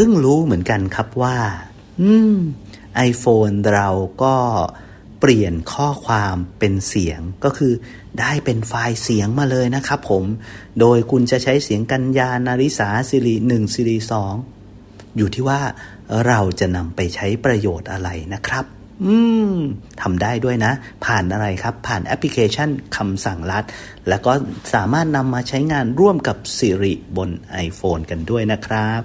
พิ่งรู้เหมือนกันครับว่า อืม iPhone เราก็เปลี่ยนข้อความเป็นเสียงก็คือได้เป็นไฟล์เสียงมาเลยนะครับผม โดยคุณจะใช้เสียงกัญญานาริสาสิริหนึ่งสิริสองอยู่ที่ว่าเราจะนำไปใช้ประโยชน์อะไรนะครับ อืมทำได้ด้วยนะ ผ่านอะไรครับ ผ่านแอปพลิเคชันคำสั่งลัด แล้วก็สามารถนำมาใช้งานร่วมกับ Siri บน iPhone กันด้วยนะครับ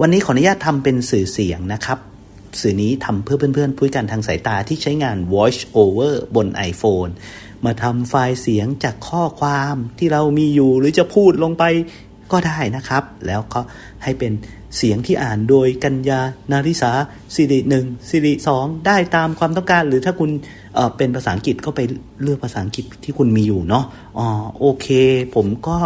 วันนี้ขออนุญาตทำเป็นสื่อเสียงนะครับ สื่อนี้ทำเพื่อเพื่อนๆผู้การทางสายตาที่ใช้งาน Voice Over บน iPhone มาทำไฟล์เสียงจากข้อความที่เรามีอยู่หรือจะพูดลงไปก็ได้นะครับ แล้วก็ให้เป็นเสียงที่อ่านโดยกัญญา นาริสาสิริหนึ่งสิริสองได้ตามความต้องการ หรือถ้าคุณเเป็นภาษาอังกฤษก็ไปเลือกภาษาอังกฤษที่คุณมีอยู่เนาะอ๋อโอเค ผมก็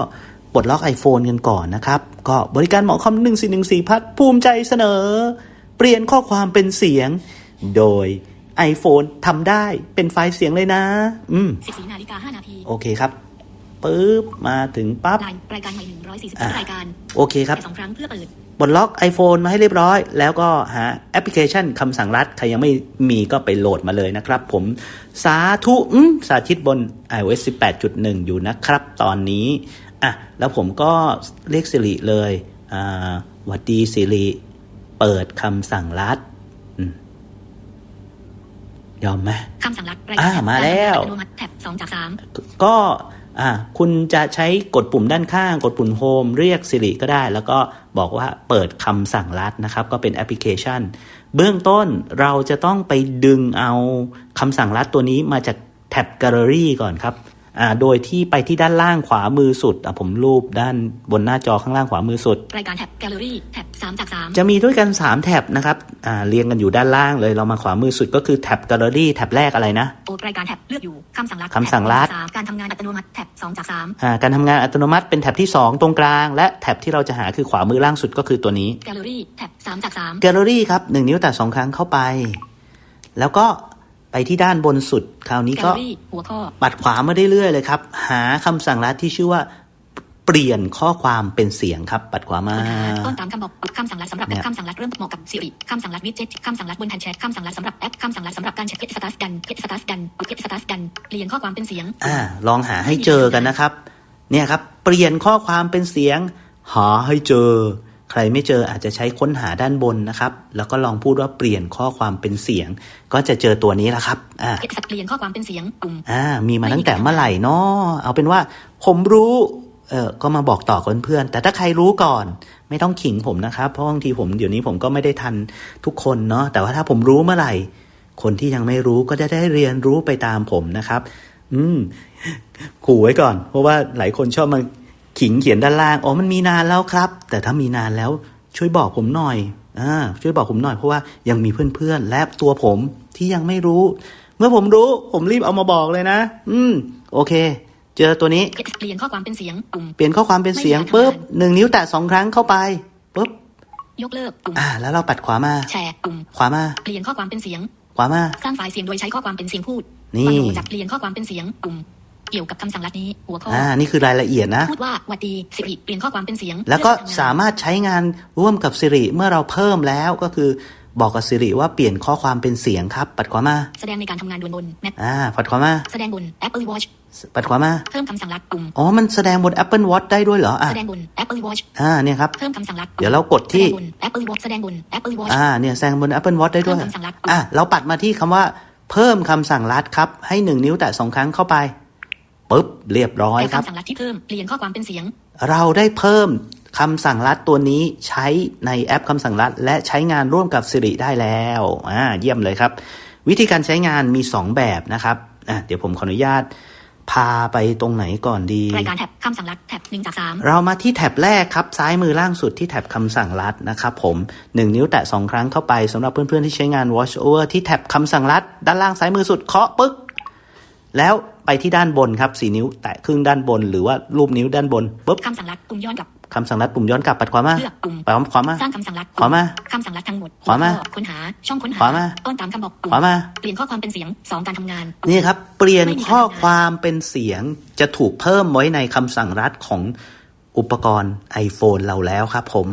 ปลดล็อก iPhone กันก่อนนะครับ ก็บริการหมอคอมหนึ่งสี่หนึ่งสี่พัดภูมิใจเสนอ เปลี่ยนข้อความเป็นเสียง โดย iPhone ทำได้เป็นไฟล์เสียงเลยนะ อืม14นาฬิกา5นาทีโอเคครับปึ๊บ มาถึงปั๊บรายรายการใหม่อะ142รายการ โอเคครับแค่สองครั้งเพื่อเปิดปลดล็อก iPhone มาให้เรียบร้อย แล้วก็หาแอปพลิเคชันคำสั่งรัด ใครยังไม่มีก็ไปโหลดมาเลยนะครับ ผมสาธุอืมสาธิตบน iOS 18.1 อยู่นะครับ ตอนนี้ อะแล้วผมก็เรียกสิริเลยอ่าหวัดดีสิริเปิดคำสั่งรัดอืมยอมไหมคำสั่งลัดรายอะการมาแล้วอัตโนมัติแท็บ2จากก็อ่าคุณจะใช้กดปุ่มด้านข้าง กดปุ่มโฮมเรียก Siri ก็ได้ แล้วก็บอกว่าเปิดคำสั่งลัดนะครับ ก็เป็นแอปพลิเคชัน เบื้องต้นเราจะต้องไปดึงเอาคำสั่งลัดตัวนี้มาจากแท็บ Gallery ก่อนครับ อ่าโดยที่ไปที่ด้านล่างขวามือสุดอะผมรูปด้านบนหน้าจอข้างล่างขวามือสุด3รายการแท็บแกลเลอรี่แท็บ3จาก3จะมีด้วยกัน 3 แท็บนะครับอ่าเรียงกันอยู่ด้านล่างเลยเรามาขวามือสุดก็คือแท็บ Gallery แท็บแรกอะไรนะโอรายการแท็บเลือกอยู่คำสั่งลัดคำสั่งลัดแท็บสามการทำงานอัตโนมัติแท็บ2จาก3อ่าการทำงานอัตโนมัติเป็นแท็บที่ 2 ตรงกลาง และแท็บที่เราจะหาคือขวามือล่างสุดก็คือตัวนี้แกลเลอรี่แท็บ3จาก3 Gallery ครับ1นิ้วแตะสองครั้งเข้าไป แล้วก็ ไปที่ด้านบนสุด คราวนี้แกลก็เลอรี่หัวข้อปัดขวามาเรื่อยๆเลยครับ หาคำสั่งลัดที่ชื่อว่าเปลี่ยนข้อความเป็นเสียงครับ ปัดขวามาค้นหาต้นตามคำบอกคำสั่งลัดสำหรับเนี่แอยปคำสั่งลัดเริ่มเหมาะกับ Siri คำสั่งลัดวิดเจ็ตคำสั่งลัดบนแผ่นแชทคำสั่งลัดสำหรับแอปคำสั่งลัดสำหรับการเช็คสตาร์ทกันเช็คสตาร์ทกันเช็คสตาร์ทกันเปลี่ยนข้อความเป็นเสียง อ่า ลองหาให้เจอกันนะครับ เนี่ยครับ เปลี่ยนข้อความเป็นเสียง หาให้เจอ ใครไม่เจออาจจะใช้ค้นหาด้านบนนะครับ แล้วก็ลองพูดว่าเปลี่ยนข้อความเป็นเสียง ก็จะเจอตัวนี้แหละครับ อ่าเช็คสตาร์ทเปลี่ยนข้อความเป็นเสียงปุ่มอ่า มีมาตั้งแต่เมื่อไหร่เนาะเอาเป็นว่า ผมรู้ เออก็มาบอกต่อกับเพื่อนๆ แต่ถ้าใครรู้ก่อน ไม่ต้องขิงผมนะครับ เพราะบางทีผมเดี๋ยวนี้ผมก็ไม่ได้ทันทุกคนเนาะ แต่ว่าถ้าผมรู้เมื่อไหร่ คนที่ยังไม่รู้ก็จะได้เรียนรู้ไปตามผมนะครับ อืม ขู่ไว้ก่อน เพราะว่าหลายคนชอบมา ขิงเขียนด้านล่างอ๋อมันมีนานแล้วครับ แต่ถ้ามีนานแล้วช่วยบอกผมหน่อยอ่าช่วยบอกผมหน่อยเพราะว่ายังมีเพื่อนๆและตัวผมที่ยังไม่รู้ เมื่อผมรู้ผมรีบเอามาบอกเลยนะ อืม โอเค เจอตัวนี้เปลี่ยนข้อความเป็นเสียงปุ่มเปลี่ยนข้อความเป็นเสียงปุ๊บหนึ่งนิ้วแตะสองครั้งเข้าไปปุ๊บยกเลิกปุ่มอ่า แล้วเราปัดขวามาแชร์ปุ่มขวามาเปลี่ยนข้อความเป็นเสียงขวามาสร้างไฟล์เสียงโดยใช้ข้อความเป็นเสียงพูดนี่ฟังดูจากเปลี่ยนข้อความเป็นเสียงปุ่ม เกี่ยวกับคำสั่งลัดนี้ หัวข้ออ่านี่คือรายละเอียดนะ พูดว่าหวัดดีสิริเปลี่ยนข้อความเป็นเสียงแล้วก็เพื่อทำงนสามารถใช้งานร่วมกับ Siri เมื่อเราเพิ่มแล้วก็คือบอกกับ Siri ว่าเปลี่ยนข้อความเป็นเสียงครับปัดขวามาแสดงในการทำงานด่วนบนแมปอ่าปัดขวามาแสดงบน Apple Watch ปัดขวามาเพิ่มคำสั่งลัดปุ่มอ๋อมันแสดงบน Apple Watch ได้ด้วยเหรออ่าแสดงบน Apple Watch อ่าเนี่ยครับเพิ่มคำสั่งลัดปุ่มเดี๋ยวเรากดที่แสดงบน Apple Watch แสดงบน Apple Watch อ่าเนี่ยแสดงบน Apple Watch ได้ด้วยเพิ่มคำสั่งลัดอะเราปัดมาที่คำว่าเพิ่มคำสั่งลัดครับให้หนึ่งนิ้วแตะสองครั้งเข้าไป ปุ๊บเรียบร้อยแต่ครับคำสั่งลัดที่เพิ่มเปลี่ยนข้อความเป็นเสียง เราได้เพิ่มคำสั่งลัดตัวนี้ใช้ในแอปคำสั่งลัด และใช้งานร่วมกับ Siri ได้แล้วอ่าเยี่ยมเลยครับ วิธีการใช้งานมี 2 แบบนะครับอะเดี๋ยวผมขออนุญาตพาไปตรงไหนก่อนดีรายการแท็บคำสั่งลัดแท็บหนึ่งจากสามเรามาที่แท็บแรกครับซ้ายมือล่างสุดที่แท็บคำสั่งลัดนะครับผม1นิ้วแตะ2ครั้งเข้าไปสำหรับเพื่อนๆที่ใช้งาน Watch Over ที่แท็บคำสั่งลัด ด้านล่างซ้ายมือสุดเคาะปึ๊กแล้ว ไปที่ด้านบนครับ4นิ้วแตะครึ่งด้านบน หรือว่ารูปนิ้วด้านบนปึ๊บคำสั่งลัดปุ่มย้อนกลับคำสั่งลัดปุ่มย้อนกลับปัดขวามาเลือกปุ่มไปขวามาสร้างคำสั่งลัดขวามาคำสั่งลัดทั้งหมดขวามาหัข้อค้นหาช่องค้นหาขวามาต้นตามคำบอกปุ่มขวามาเปลี่ยนข้อความเป็นเสียงสองการทำงานนี่ครับ เปลี่ยนข้อความเป็นเสียงจะถูกเพิ่มไว้ในคำสั่งรัดของอุปกรณ์ iPhone เราแล้วครับผม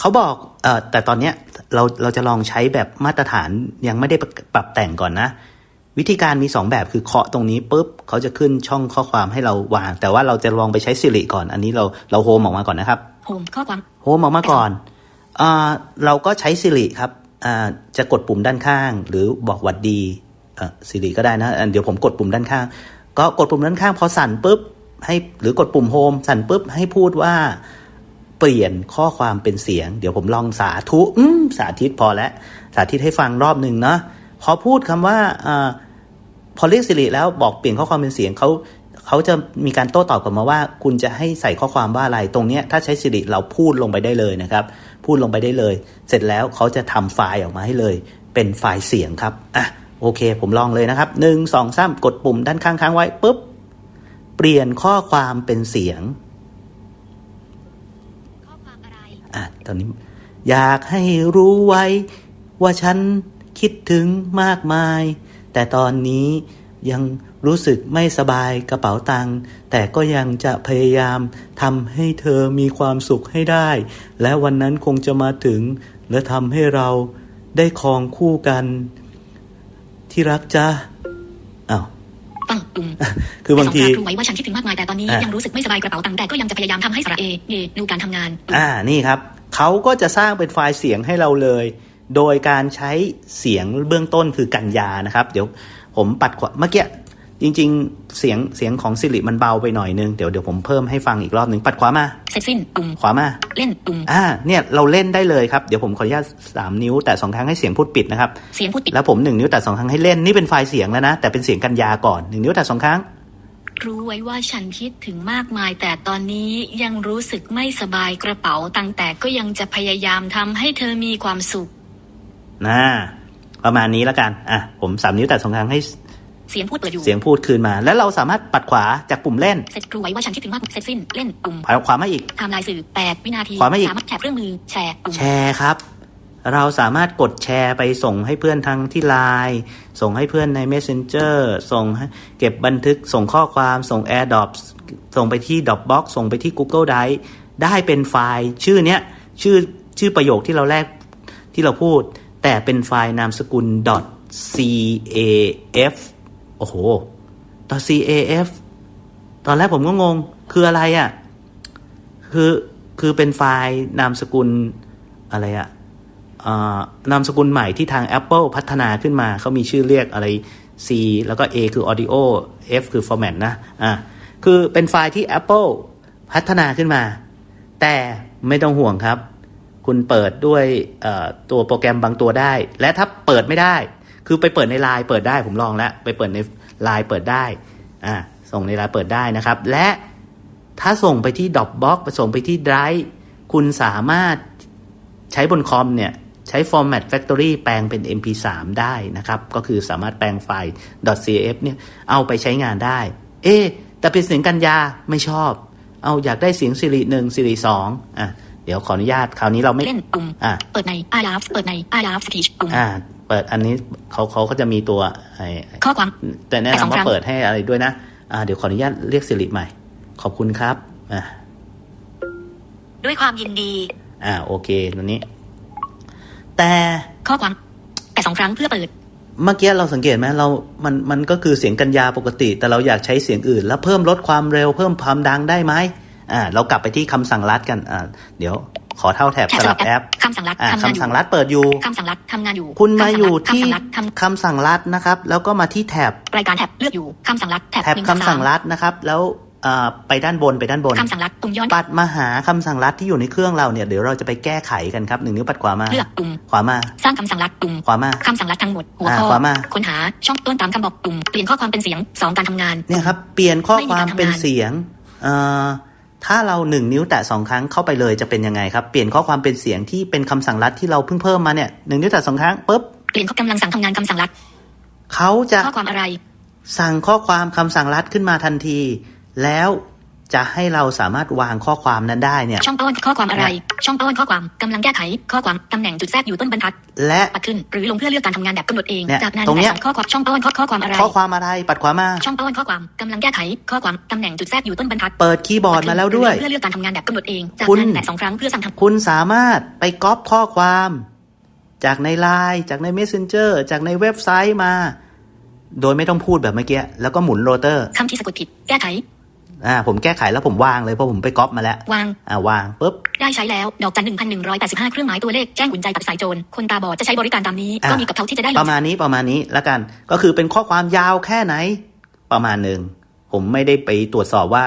เขาบอกเออแต่ตอนเนี้ยเราเราจะลองใช้แบบมาตรฐานยังไม่ได้ปรับแต่งก่อนนะ วิธีการมี 2 แบบคือเคาะตรงนี้ปุ๊บเขาจะขึ้นช่องข้อความให้เราวาง แต่ว่าเราจะลองไปใช้สิริก่อน อันนี้เราเราโฮมออกมาก่อนนะครับโฮมข้อความโฮมออกมาก่อนอ่าเราก็ใช้สิริครับอ่าจะกดปุ่มด้านข้าง หรือบอกหวัดดีอะสิริก็ได้นะอะเดี๋ยวผมกดปุ่มด้านข้าง ก็กดปุ่มด้านข้างพอสั่นปุ๊บให้หรือกดปุ่มโฮมสั่นปุ๊บให้พูดว่าเปลี่ยนข้อความเป็นเสียง เดี๋ยวผมลองสาธุอืมสาธิตพอแล้วสาธิตให้ฟังรอบหนึ่งเนาะ พอพูดคำว่าอ่าพอเรียกสิริแล้วบอกเปลี่ยนข้อความเป็นเสียงเขาเขาจะมีการโต้ตอบกลับมาว่า คุณจะให้ใส่ข้อความว่าอะไรตรงเนี้ยถ้าใช้สิริเราพูดลงไปได้เลยนะครับ พูดลงไปได้เลย เสร็จแล้วเขาจะทำไฟล์ออกมาให้เลย เป็นไฟล์เสียงครับอะโอเค ผมลองเลยนะครับหนึ่งสองสามกดปุ่มด้านข้างค้างไว้ปุ๊บเปลี่ยนข้อความเป็นเสียงข้อความอะไรอะตอนนี้ อยากให้รู้ไว้ว่าฉัน คิดถึงมากมาย แต่ตอนนี้ยังรู้สึกไม่สบายกระเป๋าตังค์แต่ก็ยังจะพยายามทำให้เธอมีความสุขให้ได้ และวันนั้นคงจะมาถึง และทำให้เราได้ครองคู่กัน ที่รักจ้าอ้าวฟังปุ่มคือบางทีแต่สรู้ไว้ว่าฉันคิดถึงมากมายแต่ตอนนี้อะยังรู้สึกไม่สบายกระเป๋าตังค์แต่ก็ยังจะพยายามทำให้สระเอเยดูการทำงานปุ่มอ่านี่ครับเขาก็จะสร้างเป็นไฟล์เสียงให้เราเลย โดยการใช้เสียงเบื้องต้นคือกัญญานะครับ เดี๋ยวผมปัดขวาเมื่อกี้จริง ๆ เสียงเสียงของสิริมันเบาไปหน่อยนึง เดี๋ยวเดี๋ยวผมเพิ่มให้ฟังอีกรอบหนึ่งปัดขวามาเสร็จสิ้นปุ่มขวามา เล่นปุ่มอ่าเนี่ยเราเล่นได้เลยครับ เดี๋ยวผมขออนุญาตสามนิ้วแต่สองครั้งให้เสียงพูดปิดนะครับเสียงพูดปิดแล้วผมหนึ่งนิ้วแต่สองครั้งให้เล่นนี่เป็นไฟล์เสียงแล้วนะ แต่เป็นเสียงกัญญาก่อนหนึ่งนิ้วแต่สองครั้ง รู้ไว้ว่าฉันคิดถึงมากมาย แต่ตอนนี้ยังรู้สึกไม่สบายกระเป๋าตังค์แต่ก็ยังจะพยายามทำให้เธอมีความสุข นะประมาณนี้แล้วกัน อะ ผมสามนิ้วแต่สองครั้งให้เสียงพูดเปิดอยู่ เสียงพูดคืนมา แล้วเราสามารถปัดขวาจากปุ่มเล่นเสร็จรู้ไว้ว่าฉันคิดถึงมากเสร็จสิ้นเล่นปุ่มขวาขวามาอีกไทม์ไลน์สื่อ8วินาทีขวามาอีกสามารถแชร์เครื่องมือแชร์ปุ่มแชร์ครับ เราสามารถกดแชร์ไปส่งให้เพื่อนทางที่ไลน์ส่งให้เพื่อนใน Messenger ส่งให้เก็บบันทึกส่งข้อความส่ง AirDrop ส่งไปที่ Dropbox ส่งไปที่ Google Drive ได้เป็นไฟล์ชื่อเนี้ยชื่อชื่อประโยคที่เราแรกที่เราพูด แต่เป็นไฟล์นามสกุล .caf โอ้โห .caf ตอนแรกผมก็งง คืออะไรอะ่ะ คือ คือเป็นไฟล์นามสกุลอะไรอะอ่านามสกุลใหม่ที่ทาง Apple พัฒนาขึ้นมา เขามีชื่อเรียกอะไร C แล้วก็ A คือ Audio F คือ Format นะ อ่าคือเป็นไฟล์ที่ Apple พัฒนาขึ้นมา แต่ไม่ต้องห่วงครับ คุณเปิดด้วยตัวโปรแกรมบางตัวได้ และถ้าเปิดไม่ได้ คือไปเปิดในไลน์เปิดได้ผมลองแล้ว ไปเปิดในไลน์เปิดได้อ่าส่งในไลน์เปิดได้นะครับ และถ้าส่งไปที่ Dropbox ไปส่งไปที่ Drive คุณสามารถใช้บนคอมเนี่ยใช้ Format Factory แปลงเป็น MP3 ได้นะครับ ก็คือสามารถแปลงไฟล์ .cf เนี่ยเอาไปใช้งานได้ เอ๊แต่เป็นเสียงกัญญาไม่ชอบ เอาอยากได้เสียงสิริหนึ่งสิริสองอะ เดี๋ยวขออนุญาตคราวนี้เราไม่เล่นปุ่มอะเปิดใน i love เปิดใน i love speech ปุ่มอ่าเปิดอันนี้เขาเขาก็จะมีตัวไอ้ข้อความแต่แนะไปสองนำว่าครั้งเปิดให้อะไรด้วยนะอ่าเดี๋ยวขออนุญาตเรียกสิริใหม่ ขอบคุณครับอ่าด้วยความยินดี อ่าโอเคตัวนี้ แต่ข้อความแต่สองครั้งเพื่อเปิดเมื่อกี้เราสังเกตไหมเรา มัน มันก็คือเสียงกัญญาปกติ แต่เราอยากใช้เสียงอื่น แล้วเพิ่มลดความเร็วเพิ่มความดังได้ไหม อ่าเรากลับไปที่คำสั่งลัดกันอ่าเดี๋ยวขอเท่าแถบแถบสลับสลับแอแอปปคำสั่งลัดอ่าทำงานอยู่คำสั่งลัดเปิดอยู่คำสั่งลัดทำงานอยู่ คุณมาอยู่ที่คำสั่งลัดทำคำสั่งลัดนะครับ แล้วก็มาที่แถบรายการแท็บเลือกอยู่คำสั่งลัดแท็บแถบหนึ่งคำสั่งลัดนะครับ แล้วอ่าไปด้านบนไปด้านบนคำสั่งลัดปุ่มย้อนปัดมาหาคำสั่งลัดที่อยู่ในเครื่องเราเนี่ยเดี๋ยวเราจะไปแก้ไขกันครับหนึ่งนิ้วปัดขวามาเลือกปุ่มขวามา สร้างคำสั่งลัดปุ่มขวามาคำสั่งลัดทั้งหมดหัวอ่าข้อขวามาค้นหาช่องต้นตามคำบอกปุ่มเปลี่ยนข้อความเป็นเสียงสองการทำงานเนี่ยครับเปลี่ยนข้อความไม่มีการทำงานเป็นเสียงเอ่อ ถ้าเราหนึ่งนิ้วแตะสองครั้งเข้าไปเลยจะเป็นยังไงครับ เปลี่ยนข้อความเป็นเสียงที่เป็นคำสั่งลัดที่เราเพิ่งเพิ่มมาเนี่ยหนึ่งนิ้วแตะสองครั้งปุ๊บเปลี่ยนข้อกำลังสั่งทำงานคำสั่งลัดเขาจะข้อความอะไร สั่งข้อความคำสั่งลัดขึ้นมาทันที แล้ว จะให้เราสามารถวางข้อความนั้นได้เนี่ย ช่องต้นข้อความอะไร ช่องต้นข้อความกำลังแก้ไข ข้อความตำแหน่งจุดแทรกอยู่ต้นบรรทัด และปัดขึ้นหรือลงเพื่อเลือกการทำงานแบบกำหนดเองเนี่ยจากนั้นตรงเนี้ยแตะข้อความช่องต้นข้อข้อความอะไร ข้อความอะไร ปัดขวามา ช่องต้นข้อความกำลังแก้ไข ข้อความตำแหน่งจุดแทรกอยู่ต้นบรรทัด เปิดคีย์บอร์ดมาแล้วด้วยหรือเพื่อเลือกการทำงานแบบกำหนดเอง จากคุณนั้นแตะสองครั้งเพื่อสั่งทำคุณสามารถไปก๊อปข้อความ จากในไลน์จากใน Messenger จากในเว็บไซต์มา โดยไม่ต้องพูดแบบเมื่อกี้ แล้วก็หมุนโรเตอร์คำที่สะกดผิด แก้ไข อ่าผมแก้ไขแล้วผมวางเลยเพราะผมไปก๊อปมาแล้ว วาง อ่าวางปุ๊บ ได้ใช้แล้ว ดอกจันหนึ่งพันหนึ่งร้อยแปดสิบห้าเครื่องหมายตัวเลขแจ้งอุ่นใจตัดสายโจร คนตาบอดจะใช้บริการตามนี้ อะ ก็มีกับเขาที่จะได้ลปงระมาณนี้ประมาณนี้แล้วกัน ก็คือเป็นข้อความยาวแค่ไหน ประมาณหนึ่ง ผมไม่ได้ไปตรวจสอบว่า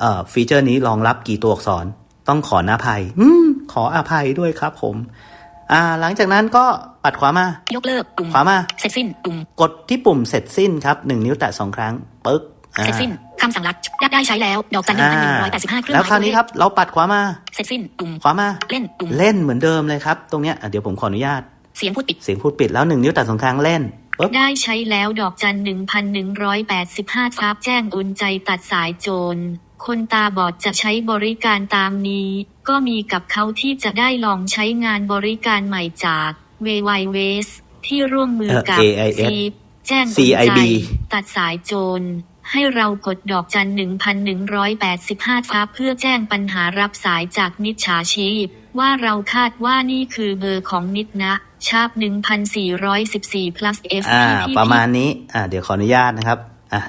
เอ่อฟีเจอร์นี้รองรับกี่ตัวอักษร ต้องขออภัย อืม ขออภัยด้วยครับผม อ่า หลังจากนั้นก็ปัดขวามายกเลิกปุ่มขวามา เสร็จสิ้นปุ่ม กดที่ปุ่มเสร็จสิ้นครับหนึ่งนิ้วแตะสองครั้งปึ๊กอ่าเสร็จสิ้น คำสั่งลัดได้ได้ใช้แล้ว ดอกจันหนึ่งพันหนึ่งร้อยแปดสิบห้าเครื่องหแล้วมายคราวนี้ครับ เราปัดขวามา เสร็จสิ้นปุ่มขวามา เล่นปุ่มเล่นเหมือนเดิมเลยครับ ตรงเนี้ยอะเดี๋ยวผมขออนุญาต เสียงพูดปิด เสียงพูดปิดแล้วหนึ่งนิ้วแตะสองครั้งเล่นปึ๊บได้ใช้แล้วดอกจันหนึ่งพันหนึ่งร้อยแปดสิบห้าครับแจ้งอุ่นใจตัดสายโจร คนตาบอดจะใช้บริการตามนี้ ก็มีกับเขาที่จะได้ลองใช้งานบริการใหม่จากเวไวเวสที่ร่วมมือกับเอ่อ AIS ซีแจ้งอุ่น CIB ใจตัดสายโจร ให้เรากดดอกจันหนึ่งพันหนึ่งร้อยแปดสิบห้าครับเพื่อแจ้งปัญหารับสายจากมิจฉาชีพ ว่าเราคาดว่านี่คือเบอร์ของนิดนะ ชาบ1,414 plus F อ่าพี่ประมาณนี้ อ่า เดี๋ยวขออนุญาตนะครับ อะ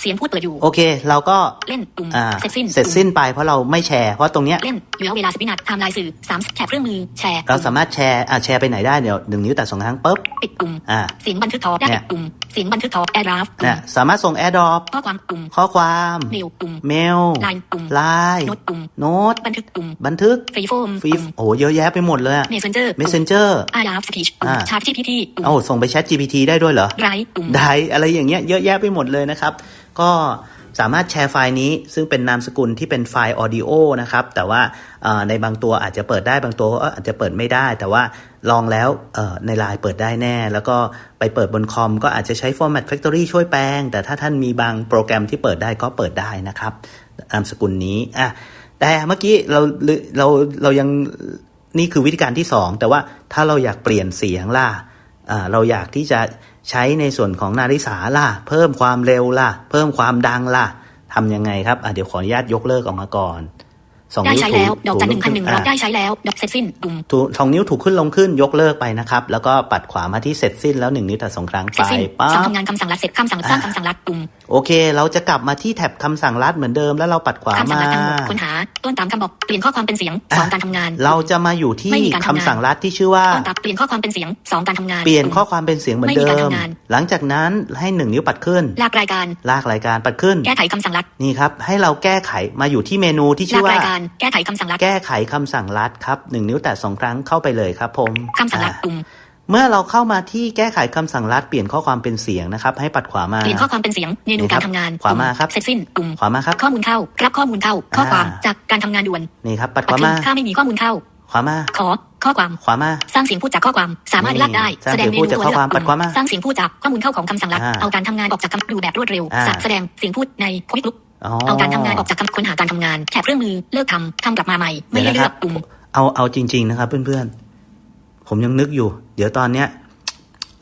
เสียงพูดเปิดอยู่ โอเค เราก็เล่นปุ่มอ่าเสร็จสิ้นเสร็จสิ้นไปเพราะเราไม่แชร์เพราะตรงเนี้ยเล่นอยู่แล้วเวลาสิบวินาทีไทม์ไลน์สื่อสามแถบเครื่องมือแชร์ เราสามารถแชร์อ่าแชร์ไปไหนได้เดี๋ยวหนึ่งนิ้วแตะสองครั้งปุ๊บปิดปุ่มอ่าเสียงบันทึกทอได้เนี่ยปิดปุ่ม เสียงบันทึกทอแอร์ดราฟเนี่ยสามารถส่ง AirDrop ข้อความปุ่มข้อความเมลปุ่มเมลไลน์ปุ่มไลน์โน้ตปุ่มโน้ตบันทึกปุ่มบันทึกฟรีโฟมฟรีโอ้โหเยอะแยะไปหมดเลยอะเมสเซนเจอร์ Messenger อาร์ดราฟสปีชปุ่มอ่าชาร์จที่พี่ที่ปุ่มเอ้าส่งไป Chat GPT ได้ด้วยเหรอไรปุ่มได้อะไรอย่างเงี้ยเยอะแยะไปหมดเลยนะครับ ก็ สามารถแชร์ไฟล์นี้ ซึ่งเป็นนามสกุลที่เป็นไฟล์ audio นะครับแต่ว่าในบางตัวอาจจะเปิดได้บางตัวก็อาจจะเปิดไม่ได้ แต่ว่าลองแล้วในไลน์เปิดได้แน่ แล้วก็ไปเปิดบนคอม ก็อาจจะใช้ Format Factory ช่วยแปลง แต่ถ้าท่านมีบางโปรแกรมที่เปิดได้ก็เปิดได้นะครับนามสกุลนี้อะแต่เมื่อกี้เราเราเรายังนี่คือวิธีการที่สองแต่ว่าถ้าเราอยากเปลี่ยนเสียงล่ะเราอยากที่จะ ใช้ในส่วนของนาฬิสาล่ะ เพิ่มความเร็วล่ะ เพิ่มความดังล่ะทำยังไงครับอะเดี๋ยวขออนุญาตยกเลิกออกมาก่อนสองได้นิ้วใช้ถูแล้วดอกจันหถูนึ่งพันหนึ่งร้อยอะได้ใช้แล้วดอกเสร็จสิ้นปุ่มถูสองนิ้วถูกขึ้นลงขึ้นยกเลิกไปนะครับ แล้วก็ปัดขวามาที่เสร็จสิ้นแล้วหนึ่งนิ้วแต่สองครั้งเสร็ไปจสิ้นปั๊สั่งบทำงานคำสั่งลัดเสร็จคำสั่งสร้างคำสั่งลัดปุ่มโอเค เราจะกลับมาที่แท็บคำสั่งลัดเหมือนเดิมแล้วเราปัดขวาคำสั่งมาลัดทั้งหมดค้นหาต้นตามคำบอกเปลี่ยนข้อความเป็นเสียงสองการทำงาน เราจะมาอยู่ที่ไม่มีการทำงานคำสั่งลัดที่ชื่อว่าต้นตามเปลี่ยนข้อความเป็นเสียงสองการทำงาน เปลี่ยนข้อปุ่มความเป็นเสียงเหมือนไม่มีเดิการมทำงานหลังจากนั้นให้หนึ่งนิ้วปัดขึ้น ลากรายการ ลากรายการปัดขึ้น แก้ไขคำสั่งลัด นี่ครับ ให้เราแก้ไขมาอยู่ที่เมนูที่ลาชื่อกว่ารายการแก้ไขคำสั่งลัด แก้ไขคำสั่งลัดครับหนึ่งนิ้วแตะสองครั้งเข้าไปเลยครับผมคำสั่งลัดอ่าปุ่ม เมื่อเราเข้ามาที่แก้ไขคำสั่งลัดเปลี่ยนข้อความเป็นเสียงนะครับให้ปัดขวามาเปลี่ยนข้อความเป็นเสียงเมนูการทำงานขวามาครับเสร็จสิ้นปุ่มขวามาครับข้อมูลเข้า รับข้อมูลเข้า ข้อความอ่าจากการทำงานด่วนนี่ครับปัดขปัดวาขึ้มานถ้าไม่มีข้อมูลเข้า ขวามาขอข้อความขวามาสร้างเสียงพูดจากข้อความ สามารถนี่ลากได้สร้างแสดงเสียงพูดจากข้อความเลืปัดขวามาสร้างเสียงพูดจากข้อมูลเข้าของคำสั่งลัดอ่าเอาการทำงานออกจากคำดูแบบรวดเร็วอ่าแสดงเสียงพูดในควิกลุกอ๋อเอาการทำงานออกจากคำค้นหาการทำงานแถบเครื่องมือเลิกทำทำกลับมาใหม่ไม่ให้เดี๋ยวนะครับเลือกปุ่มเอาเอาจริง ๆนะครับเพื่อนๆ ผมยังนึกอยู่ เดี๋ยวตอนเนี้ย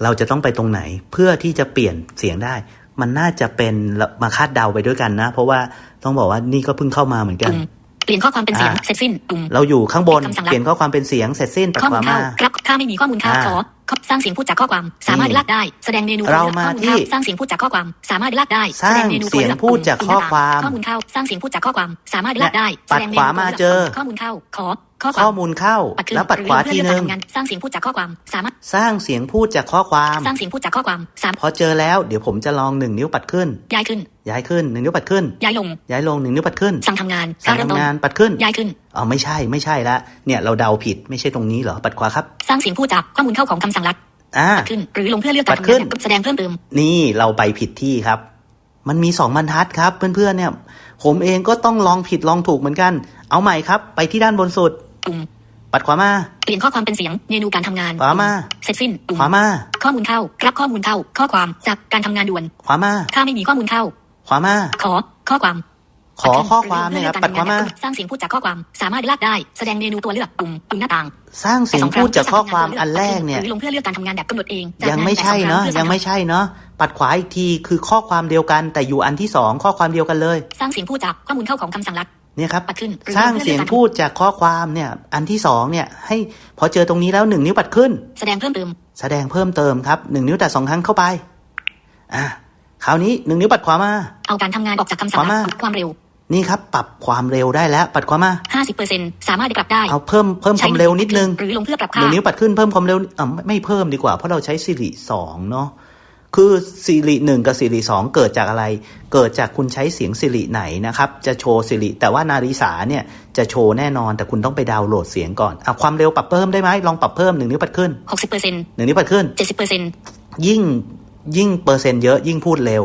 เราจะต้องไปตรงไหนเพื่อที่จะเปลี่ยนเสียงได้ มันน่าจะเป็นมาคาดเดาไปด้วยกันนะ เพราะว่าต้องบอกว่านี่ก็เพิ่งเข้ามาเหมือนกันปุ่มเปลี่ยนข้อความเป็นเสียงอ่าเสร็จสิ้นปุ่มเราอยู่ข้างบนเป็นคำสั่งลัดเปลี่ยนข้อความเป็นเสียงเสร็จสิ้นปัดข้อขมูวาลเข้ามาครับถ้าไม่มีข้อมูลเข้าอ่าขอขอสร้างเสียงพูดจากข้อความ สามารถนี่ลากได้ แสดงเมนูเรามาข้อลที่เข้สร้างเสียงพูดจากข้อความ สามารถลากได้สร้างแดเมนูเสียงตัวลือกพูดจากข้อความข้อมูลเข้าสร้างเสียงพูดจากข้อความ สามารถลากได้ปัดแสงขวามาเจอข้อมูลเข้าขอ ข้อคข้วาอมมูลเข้าปัดขึ้นแล้วปัดขวาทีนึงหรือเพื่อเลือกการทำงานสร้างเสียงพูดจากข้อความ สามารถสร้างเสียงพูดจากข้อความ สร้างเสียงพูดจากข้อความสามพอเจอแล้วเดี๋ยวผมจะลองหนึ่งนิ้วปัดขึ้น ย้ายขึ้น ย้ายขึ้นหนึ่งนิ้วปัดขึ้น ย้ายลง ย้ายลงหนึ่งนิ้วปัดขึ้น สั่งทำงานสั่งเริ่มต้นทำงานปัดขึ้น ย้ายขึ้นอ๋อไม่ใช่ไม่ใช่ละ เนี่ยเราเดาผิดไม่ใช่ตรงนี้เหรอปัดขวาครับ สร้างเสียงพูดจากข้อมูลเข้าของคำสั่งลัดอ่าปัดขึ้น หรือลงเพื่อเลือกการปัดทำขึ้งานนแบบแสดงเพิ่มเติม นี่เราไปผิดที่ครับ มันมีสองบรรทัดครับ เพื่อนๆเนี่ย ผมเองก็ต้องลองผิดลองถูกเหมือนกัน เอาใหม่ครับ ไปที่ด้านบนสุด ปุ่มปัดขวามา เปลี่ยนข้อความเป็นเสียง เมนูการทำงาน ขวามา เสร็จสิ้นปุ่มขวามา ข้อมูลเข้า รับข้อมูลเข้า ข้อความจากการทำงานด่วน ขวามา ถ้าไม่มีข้อมูลเข้า ขวามา ขอ ข้อความ ขอข้อความเนี่ยครับ ปัดขวามา สร้างเสียงพูดจากข้อความ สามารถลากได้ แสดงเมนูตัวเลือกปุ่มปุ่มหน้าต่าง สร้างเสียงพูดจากข้อความอันแรกเนี่ยหรือลงเพื่อเลือกการทำงานแบบกำหนดเอง ยังไม่ใช่เนาะ ยังไม่ใช่เนาะ ปัดขวาอีกทีคือข้อความเดียวกันแต่อยู่อันที่สองข้อความเดียวกันเลย สร้างเสียงพูดจากข้อมูลเข้าของคำสั่งลัด เนี่ยครับปัดขึ้นหรือสร้างเสียงพูดจากข้อความเนี่ย อันที่สองเนี่ย ให้พอเจอตรงนี้แล้วหนึ่งนิ้วปัดขึ้น แสดงเพิ่มเติม แสดงเพิ่มเติมครับหนึ่งนิ้วแต่สองครั้งเข้าไป อะคราวนี้หนึ่งนิ้วปัดขวามา เอาการทำงานออกจากคำสั่งขวามาลัดความเร็ว นี่ครับ ปรับความเร็วได้แล้ว ปัดขวามา50%สามารถปรับได้เอาเพิ่มเพิ่มความเร็วนิดนึงหรือลงเพื่อปรับหค่านึ่งนิ้วปัดขึ้นเพิ่มความเร็วอะไม่ไม่เพิ่มดีกว่าเพราะเราใช้สิริสองเนาะ คือสิริหนึ่งกับสิริสองเกิดจากอะไร เกิดจากคุณใช้เสียงสิริไหนนะครับ จะโชว์สิริแต่ว่านาริสาเนี่ยจะโชว์แน่นอนแต่คุณต้องไปดาวน์โหลดเสียงก่อนอะความเร็วปรับเพิ่มได้ไหมลองปรับเพิ่มหนึ่งนิ้วปัดขึ้น60%หนึ่งนิ้วปัดขึ้น70%ยิ่งยิ่งเปอร์เซ็นต์เยอะยิ่งพูดเร็ว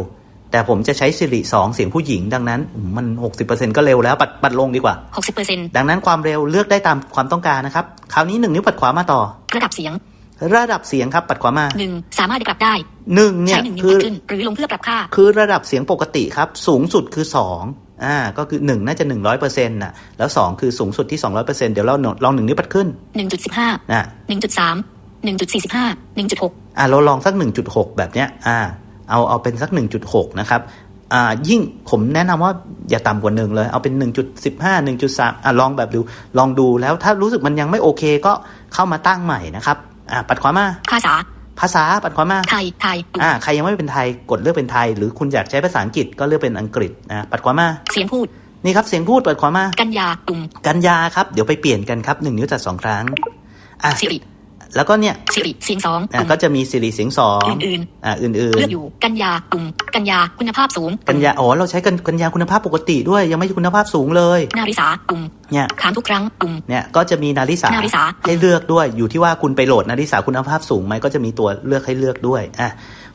แต่ผมจะใช้สิริสองเสียงผู้หญิงดังนั้นอืมมัน60%ก็เร็วแล้วปัดปัดลงดีกว่า60%ดังนั้นความเร็วเลือกได้ตามความต้องการนะครับคราวนี้หนึ่งนิ้วปัดขวามาต่อระดับเสียง ระดับเสียงครับปัดขวามา1สามารถปรับได้หนึ่งเนี่ใช้ยหนึ่งนิ้วคือปัดขึ้นหรือลงเพื่อปรับค่า คือระดับเสียงปกติครับ สูงสุดคือสองอ่าก็คือหนึ่งน่าจะหนึ่งร้อยเปอร์เซ็นต์นะแล้วสองคือสูงสุดที่สองร้อยเปอร์เซ็นต์เดี๋ยวเราลองหนึ่งนิ้วปัดขึ้น 1.15นะ1.3 1.45 1.6อ่าเราลองสักหนึ่งจุดหกแบบเนี้ยอ่าเอาเอาเป็นสักหนึ่งจุดหกนะครับอ่ายิ่งผมแนะนำว่าอย่าต่ำกว่าหนึ่งเลย เอาเป็นหนึ่งจุดสิบห้าหนึ่งจุดสามอ่าลองแบบดูลองดูแล้วถ้ารู้สึกมันยังไม่โอเคก็เข้ามาตั้งใหม่นะครับ อ่าปัดขวามา ภาษา ภาษาปัดขวามาไทยไทยปุ่มอ่าใครยังไม่เป็นไทยกดเลือกเป็นไทย หรือคุณอยากใช้ภาษาอังกฤษก็เลือกเป็นอังกฤษนะปัดขวามาเสียงพูดนี่ครับเสียงพูดปัดขวามา กันยาปุ่มกันยาครับเดี๋ยวไปเปลี่ยนกันครับหนึ่งนิ้วจัดสองครั้งอะสิริ แล้วก็เนี่ยสิริเสียงสองอะปุ่มก็จะมีสิริเสียงสองอื่นอ่าอื่ๆนเลือกอยู่กันยาปุ่มกันยาคุณภาพสูงๆกันยาอ๋อเราใช้กันกันยาคุณภาพปกติด้วยยังไม่ใช่คุณภาพสูงเลยนาริสาปุ่มเนี่ยค้างทุกครั้งปุ่มเนี่ยก็จะมีนาริสานาริสาให้เลือกด้วยอยู่ที่ว่าคุณไปโหลดนาริสาคุณภาพสูงไหมก็จะมีตัวเลือกให้เลือกด้วยอะ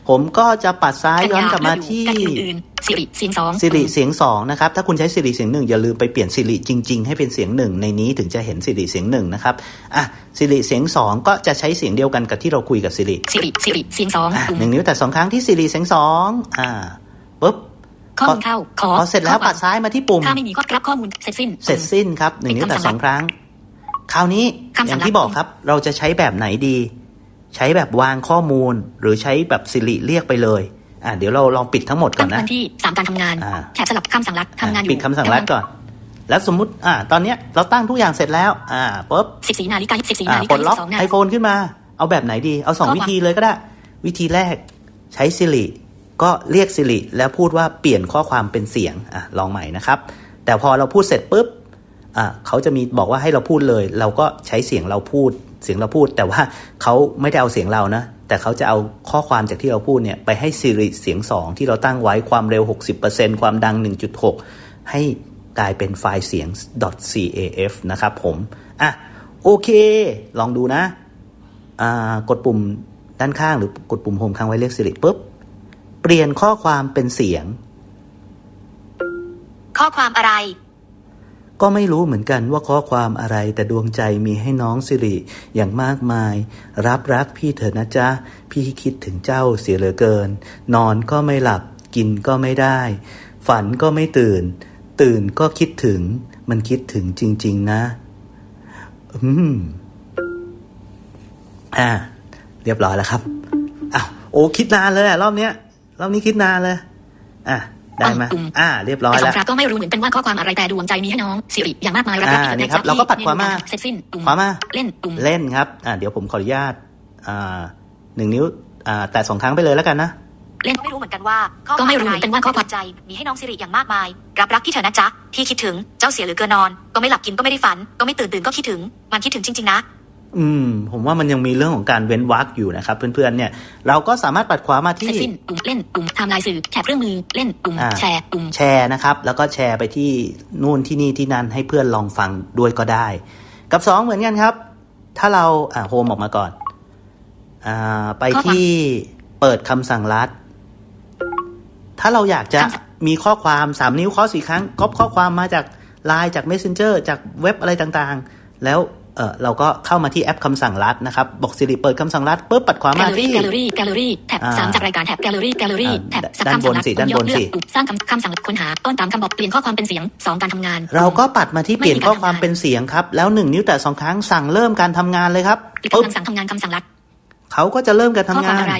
ผมก็จะปัดซ้ายย้อนกลับมาที่กันอื่นๆ สิริเสียงสองสิริเสียงสองนะครับ ถ้าคุณใช้สิริเสียงหนึ่งอย่าลืมไปเปลี่ยนสิริจริง ๆ ให้เป็นเสียงหนึ่งในนี้ถึงจะเห็นสิริเสียงหนึ่งนะครับอะสิริเสียงสองก็จะใช้เสียงเดียวกันกับที่เราคุยกับสิริสิริสิริเสียงสองอะปุ่มหนึ่งนิ้วแต่สองครั้งที่สิริเสียงสองอ่าปุ๊บข้อมูลเข้าขอพอเสร็จแล้วข้อคปัดซ้ายมาที่ปุ่มถ้าไม่มีข้อรับข้อมูลเสร็จสิ้น เสร็จสิ้นครับหนึ่งนิ้วแต่สองครั้ง คราวนี้คำอสั่ย่างงที่บอกครับ เราจะใช้แบบไหนดี ใช้แบบวางข้อมูล หรือใช้แบบสิริเรียกไปเลย อะเดี๋ยวเราลองปิดทั้งหมดก่ตั้อนงนะวันที่สามการทำงานอ่าแถบสลับคำสั่งลัดทำงานอยู่ปิดคำสั่งลัดก่อน แล้วสมมุติอ่าตอนเนี้ยเราตั้งทุกอย่างเสร็จแล้ว อ่าปุ๊บสิบสี่นาฬิกาสิบสี่อ่านาฬิปลกาดล็อกสองนาไอโฟนขึ้นมา เอาแบบไหนดี เอาสองข้อความวิธีเลยก็ได้ วิธีแรกใช้สิริก็เรียกสิริแล้วพูดว่าเปลี่ยนข้อความเป็นเสียงอะลองใหม่นะครับ แต่พอเราพูดเสร็จปุ๊บอ่าเขาจะมีบอกว่าให้เราพูดเลย เราก็ใช้เสียงเราพูด เสียงเราพูด แต่ว่าเขาไม่ได้เอาเสียงเรานะ แต่เขาจะเอาข้อความจากที่เราพูดเนี่ยไปให้สิริเสียงสองที่เราตั้งไว้ความเร็ว 60%ความดัง 1.6 ให้กลายเป็นไฟล์เสียง .caf นะครับผม อะ โอเค ลองดูนะอ่ากดปุ่มด้านข้างหรือกดปุ่มโฮมค้างไว้เรียกสิริปุ๊บ เปลี่ยนข้อความเป็นเสียง ข้อความอะไร ก็ไม่รู้เหมือนกันว่าข้อความอะไรแต่ดวงใจมีให้น้องสิริอย่างมากมาย รับรักพี่เถอะนะจ๊ะ พี่คิดถึงเจ้าเสียเหลือเกิน นอนก็ไม่หลับ กินก็ไม่ได้ ฝันก็ไม่ตื่น ตื่นก็คิดถึง มันคิดถึงจริง ๆ นะ อืม อ่า เรียบร้อยแล้วครับอ้าวโอ้คิดนานเลยอะรอบเนี้ยรอบนี้คิดนานเลย อะ ได้ไหมอืมอ่า เรียบร้อยแต่สอแล้งวครั้งก็ไม่รู้เหมือนเป็นว่าข้อความอะไรแต่ดวงใจมีให้น้องสิริอย่างมากมายรับอ่าที่นี่ครับที่เราก็ปัดขวามาเสร็จสิ้นปุ่มขวามาเล่นปุ่มเล่นครับอ่าเดี๋ยวผมขออนุญาตอ่าหนึ่งนิ้วอ่าแต่สองครั้งไปเลยแล้วกันนะเล่นไม่รู้เหมือนกันว่าก็ไม่รู้เหมือนกันว่าข้อความใจมีให้น้องสิริอย่างมากมาย รับรักพี่เถอะนะจ๊ะพี่คิดถึงเจ้าเสียเหลือเกินนอน ก็ไม่หลับกินก็ไม่ได้ฝัน ก็ไม่ตื่นตื่นก็คิดถึง มันคิดถึงจริง ๆ นะ อืม ผมว่ามันยังมีเรื่องของการเว้นวรรคอยู่นะครับ เพื่อนๆเนี่ย เราก็สามารถปัดขวามาเสที่ร็จสิ้นปุ่มเล่นปุ่มไทำลายสื่อแถบเครื่องมือเล่นปุ่มอ่าแชร์ปุ่มแชร์นะครับ แล้วก็แชร์ไปที่นู่นที่นี่ที่นั่นให้เพื่อนลองฟังด้วยก็ได้ กับสองเหมือนกันครับ ถ้าเราอ่าโฮมออกมาก่อนอ่าไปที่เปิดคำสั่งลัด ถ้าเราอยากจะคำสั่งมีข้อความสามนิ้วข้อสี่ครั้งก๊อปข้อความมาจากไลน์จาก Messenger จากเว็บอะไรต่างๆ แล้ว เออเราก็เข้ามาที่แอปคำสั่งลัดนะครับ บอกสิริเปิดคำสั่งลัดปุ๊บปัดขวาแกลมาเลอรี่ที่แกลเลอรี่แกลเลอรี่แท็บอ่าสามจากรายการแท็บแกลเลอรี่แกลเลอรี่อ่าแท็บด้านบนสิด้านบนสิยกเลือกสร้างคำคำสั่งค้นหาต้นตามคำบอกเปลี่ยนข้อความเป็นเสียงสองการทำงาน เราก็ปัดมาที่เปลี่ยนไม่มีข้อการความทำงานเป็นเสียงครับ แล้วหนึ่งนิ้วแต่สองครั้งสั่งเริ่มการทำงานเลยครับปิดปุ๊บคำสั่งทำงานคำสั่งลัดเขาก็จะเริ่มการข้อทำความงานอะไร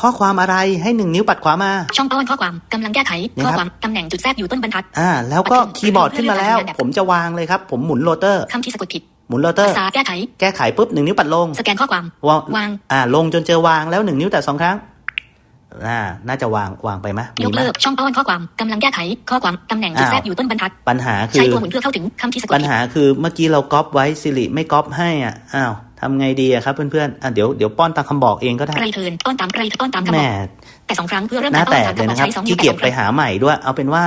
ข้อความอะไรให้หนึ่งนิ้วปัดขวามา ช่องต้นข้อความกำลังแก้ไขเนี่ยข้อครับความตำแหน่งจุดแทรกอยู่ต้นบรรทัดอ่าแล้วก็ปัดขึ้นคีย์บอร์ดขึ้นมาแล้วเลื่อนๆผมจะวางเลยครับ ผมหมุนโรเตอร์คำที่สะกดผิด หมุนโรเตอร์ภาษาแก้ไข แก้ไขปุ๊บหนึ่งนิ้วปัดลง สแกนข้อความ วางวางอ่า ลงจนเจอวางแล้วหนึ่งนิ้วแต่สองครั้งอ่า น่าจะวาง วางไปไหมยมีกไหมเลิกช่องต้นข้อความกำลังแก้ไข ข้อความตำแหน่งจุดอ้าวแทรกอยู่ต้นบรรทัด ปัญหาคืใช้อตัวหมุนเพื่อเข้าถึงคำที่สะกดปัญผิดหาคือเมื่อกี้เราก๊อปไว้สิริไม่ก๊อปให้อะ อ้าวทำไงดีอะครับเพื่อนๆอะเดี๋ยว เดี๋ยวป้อนตามคำบอกเองก็ได้ไรเทิร์นต้นตามไรต้นตามคำบแหม่อกแต่สองครั้งเพื่อเริ่มหน้าต้แตนกตามเลยคำบอกนะครับใช้สองขี้นิ้วเกียจแต่สองไปครั้งหาใหม่ด้วย เอาเป็นว่า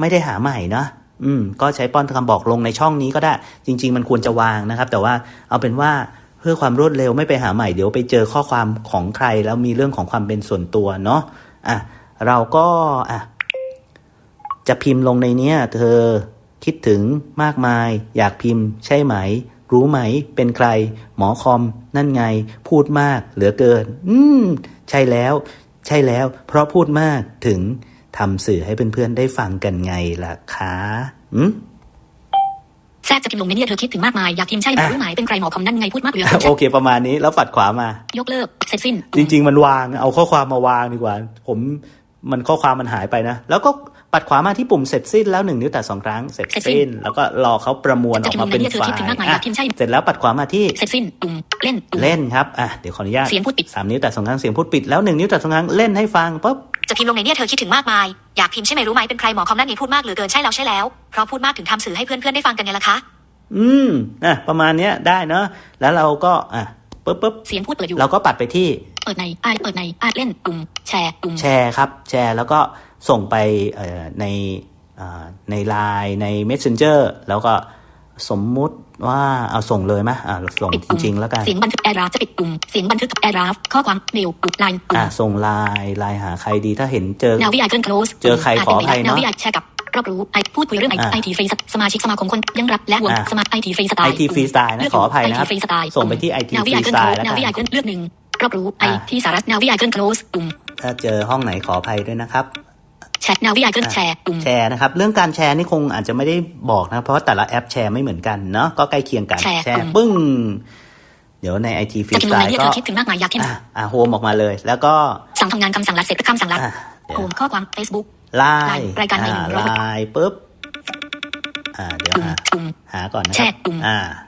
ไม่ได้หาใหม่เนาะ อืมก็ใช้ป้อนคำบอกลงในช่องนี้ก็ได้ จริง ๆ มันควรจะวางนะครับ แต่ว่าเอาเป็นว่าเพื่อความรวดเร็วไม่ไปหาใหม่เดี๋ยวไปเจอข้อความของใคร แล้วมีเรื่องของความเป็นส่วนตัวเนาะอะเราก็อะจะพิมพ์ลงในเนี้ยเธอคิดถึงมากมาย อยากพิมพ์ ใช่ไหม รู้ไหม เป็นใคร หมอคอม นั่นไง พูดมาก เหลือเกิน อืม ใช่แล้ว ใช่แล้ว เพราะพูดมากถึง ทำสื่อให้เพื่อนๆได้ฟังกันไงล่ะคะอืมแทรกจะพิมพ์ลงในเนี่ยเธอคิดถึงมากมาย อยากพิมพ์ใช่ไหมอะรู้ไหมเป็นใครหมอคอมนั่นไงพูดมากเหลือโอเคประมาณนี้แล้วปัดขวามา ยกเลิกเสร็จสิ้น จริง ๆ มันวางเอาข้อความมาวางดีกว่า ผมมันข้อความมันหายไปนะ แล้วก็ ปัดขวามาที่ปุ่มเสร็จสิ้นแล้วหนึ่งนิ้วแต่สองครั้งเสร็จสิ้น แล้วก็รอเขาประมวลออกมาเป็นไฟล์อะเสร็จแล้วปัดขวามาที่เสร็จสิ้นปุ่มเล่นปุ่มเล่นครับอะเดี๋ยวขออนุญาตเสียงพูดปิดสามนิ้วแต่สองครั้งเสียงพูดปิดแล้วหนึ่งนิ้วแต่สองครั้งเล่นให้ฟังปุ๊บจะพิมพ์ลงในเนี่ยเธอคิดถึงมากมาย อยากพิมพ์ใช่ไหมรู้ไหมเป็นใครหมอคอมนั่นไงพูดมากเหลือเกินใช่แล้วใช่แล้ว เพราะพูดมากถึงทำสื่อให้เพื่อนๆได้ฟังกันไงล่ะคะ อืมอะประมาณเนี้ยได้เนอะแล้วเราก็อะปุ๊บปุ๊บเสียงพูดเปิดอยู่เราก็ปัดไปที่ เปิดในอาเปิดในอาเล่นปุ่มแชร์ปุ่มแชร์ครับ แชร์แล้วก็ ส่งไปเอ่อในเอ่อใน Line ใน Messenger แล้วก็สมมุติว่าเอาส่งเลยไหมอะส่งปิดจปุ่มริง ๆ แล้วกันเสียงบันทึกแอร์ดราฟจะปิดปุ่มเสียงบันทึกแอร์ดราฟข้อความเมลปุ่มไลน์ปุ่มอะส่งไลน์ไลน์หาใครดีถ้าเห็นเจอนาวิไอเกิลโคลสเจอใครขออภัยเนอะนาวิไอแชร์กับรอบรู้ไอพูดคุยเรื่องไออะไอทีฟรีสมาชิกสมาคมคนยังรักและห่วงอะสมาไอทีฟรีสไตล์ IT Freestyle นะขออภัยนะครับไอทีฟรีสไตล์ส่งไปที่ IT นาวิไอเกิล Freestyle แล้วกันนาวิไอเกิลเลือกหนึ่งรอบรู้ไออะที่สาระนาวิไอเกิลโคลสปุ่มถ้าเจอห้องไหนขออภัยด้วยนะครับ แชทนาวิไอเกิลแชร์ปุ่มแชร์นะครับ เรื่องการแชร์นี่คงอาจจะไม่ได้บอกนะ เพราะว่าแต่ละแอปแชร์ไม่เหมือนกันเนาะก็ใกล้เคียงกัน แชร์แชร์กลุ่มปึ้ง เดี๋ยวใน IT จะพิมพ์ลงใน Freestyle เนี่ยก็เธอคิดถึงมากมายอยากพิมพ์อะอะโฮมออกมาเลย แล้วก็สั่งทำงานคำสั่งลัดเสร็จคำสั่งลัดอะเดี๋ยวโฮมข้อความ Facebook ไลไลน์น์รายการในหนึ่งร้อยไลน์ปุ๊บอ่าเดี๋ยวปุ่มหาปุ่มหาก่อนนะคแชรัร์บปุ่มอ่า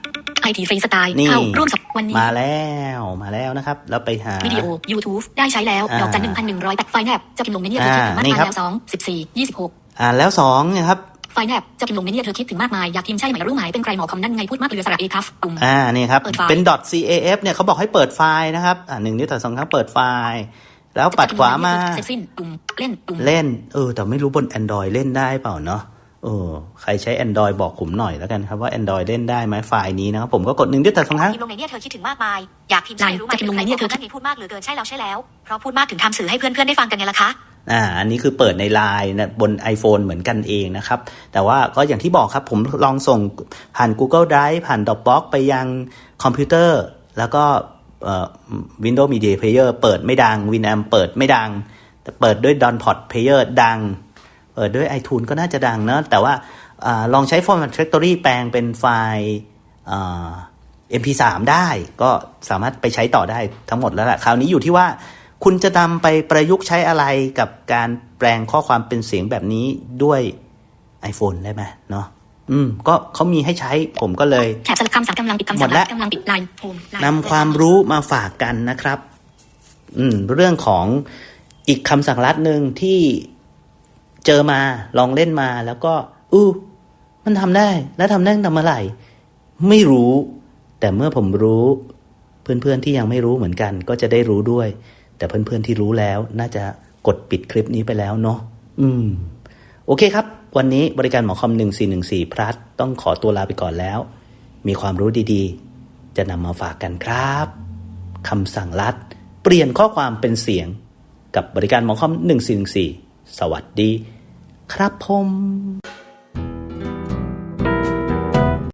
ไอ ทีฟรีสไตล์นี่เข้าร่วมสับวันนี้ มาแล้วมาแล้วนะครับ แล้วไปหา วิดีโอ YouTube ได้ใช้แล้วอ่าดอกจันหนึ่งพันหนึ่งร้อยแปดไฟล์แนบจะพิมพ์ลงในเนี่ยเธอคิดถึงมากอ่านี่มายครับแล้วสองสิบสี่ยี่สิบหกอ่าแล้วสองเนะครับไฟล์แนบจะพิมพ์ลงในเนี่ยเธอคิดถึงมากมายอยากพิมพ์ใช่ไหมรู้ไหมเป็นใครหมอคอมนั่นไงพูดมากเหลือสระเอคัฟปุ่มอ่านี่ครับเปิดไฟล์เป็น .caf เนี่ยเขาบอกให้เปิดไฟล์นะครับอ่าหนึ่งนิ้วแต่สองครั้งเปิดไฟล์แล้วปัดขวามาเสร็จสิ้นปุ่มเล่นปุ่มเล่นเออแต่ไม่รู้บน Android เล่นได้เปล่าเนาะ เออใครใช้ Android บอกผมหน่อยแล้วกันครับว่า Android เล่นได้ไหมไฟล์นี้นะครับผมก็กดหนึ่งนิ้วแต่สองครั้งพิมพ์ลงในเนี่ยเธอคิดถึงมากมายอยากพิมพ์ใช่ไหมรู้ไหมเป็นใครหมอคอมนั่นไงพูดมากเหลือเกินใช่แล้วใช่แล้ว เพราะพูดมากถึงทำสื่อให้เพื่อนๆได้ฟังกันไงล่ะคะอ่าอันนี้คือเปิดใน Line นะบน iPhone เหมือนกันเองนะครับ แต่ว่าก็อย่างที่บอกครับผมลองส่งผ่าน Google Drive ผ่าน Dropbox ไปยังคอมพิวเตอร์ แล้วก็เอ่อ Windows Media Player เปิดไม่ดัง Winamp เปิดไม่ดัง แต่เปิดด้วย Donpod Player ดัง เปิดด้วย iTunes ก็น่าจะดังเนอะแต่ว่าอาลองใช้ Format Factory แปลงเป็นไฟล์อ่า MP3 ได้ก็สามารถไปใช้ต่อได้ทั้งหมดแล้วแหละคราวนี้อยู่ที่ว่าคุณจะนำไปประยุกต์ใช้อะไรกับการแปลงข้อความเป็นเสียงแบบนี้ด้วย iPhone ได้ไหมเนาะอืม ก็เขามีให้ใช้ผมก็เลยแถบสลับคำสั่งกำลังปิดคำหมสั่ดงแล้วกำลังปิดไลน์โฮมไลน์นำความรู้มาฝากกันนะครับ อืม เรื่องของอีกคำสั่งลัดหนึ่งที่ เจอมาลองเล่นมาแล้วก็อู้มันทำได้ แล้วทำได้ตั้งแต่เมื่อไหร่ ไม่รู้ แต่เมื่อผมรู้ เพื่อนๆที่ยังไม่รู้เหมือนกัน ก็จะได้รู้ด้วย แต่เพื่อนๆที่รู้แล้ว น่าจะกดปิดคลิปนี้ไปแล้วเนาะอืม โอเคครับ วันนี้บริการหมอคอม1414พลัสต้องขอตัวลาไปก่อนแล้ว มีความรู้ดีๆ จะนำมาฝากกันครับคำสั่งลัด เปลี่ยนข้อความเป็นเสียง กับบริการหมอคอม1414 สวัสดี ครับผม